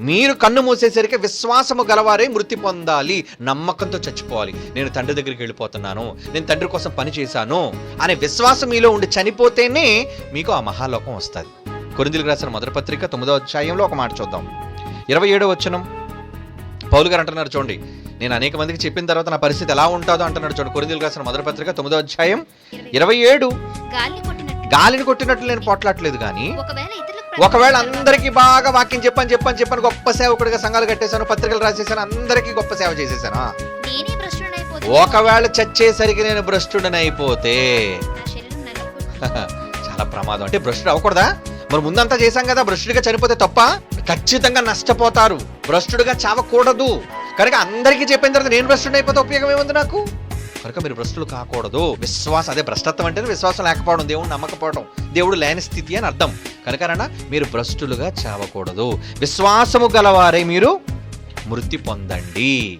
మీరు కన్ను మూసేసరికి విశ్వాసము గలవారే మృతి పొందాలి. నమ్మకంతో చచ్చిపోవాలి. నేను తండ్రి దగ్గరికి వెళ్ళిపోతున్నాను. నేను తండ్రి కోసం పని చేశాను అనే విశ్వాసం మీలో ఉండి చనిపోతేనే మీకు ఆ మహాలోకం వస్తుంది. కొరిందులకు రాసిన మొదటి పత్రిక తొమ్మిదో అధ్యాయంలో ఒక మాట చూద్దాం. ఇరవై ఏడో వచనం. పౌలు గారు అంటున్నారు చూడండి. నేను అనేక మందికి చెప్పిన తర్వాత నా పరిస్థితి ఎలా ఉంటుందో అంటున్నాడు చూడండి. కొరిందులకు రాసిన మొదటి పత్రిక తొమ్మిదో అధ్యాయం ఇరవై ఏడు. గాలిని కొట్టినట్లు. గాలిని కొట్టినట్లు నేను పోట్లాడలేదు కానీ ఒకవేళ అందరికీ బాగా వాక్యం చెప్పని చెప్పని చెప్పని గొప్ప సేవకుడిగా సంఘాలు కట్టేశాను పత్రికలు రాసేసాను అందరికీ గొప్ప సేవ చేసేసాను ఒకవేళ చచ్చేసరికి నేను భ్రష్టుడని అయిపోతే చాలా ప్రమాదం. అంటే భ్రష్టుడు అవ్వకూడదా? మరి ముందంతా చేశాం కదా భ్రష్టుడిగా చనిపోతే తప్ప ఖచ్చితంగా నష్టపోతారు. భ్రష్టుడిగా చావకూడదు. కనుక అందరికీ చెప్పిన తర్వాత నేను భ్రష్టుడు అయిపోతే ఉపయోగం ఏముంది నాకు? కనుక మీరు భ్రష్టులు కాకూడదు. విశ్వాసం అదే భ్రష్టత్వం అంటే విశ్వాసం లేకపోవడం దేవుడు నమ్మకపోవడం దేవుడు లేని స్థితి అని అర్థం. కనుక మీరు భ్రష్టులుగా చావకూడదు. విశ్వాసము గలవారే మీరు మృతి పొందండి.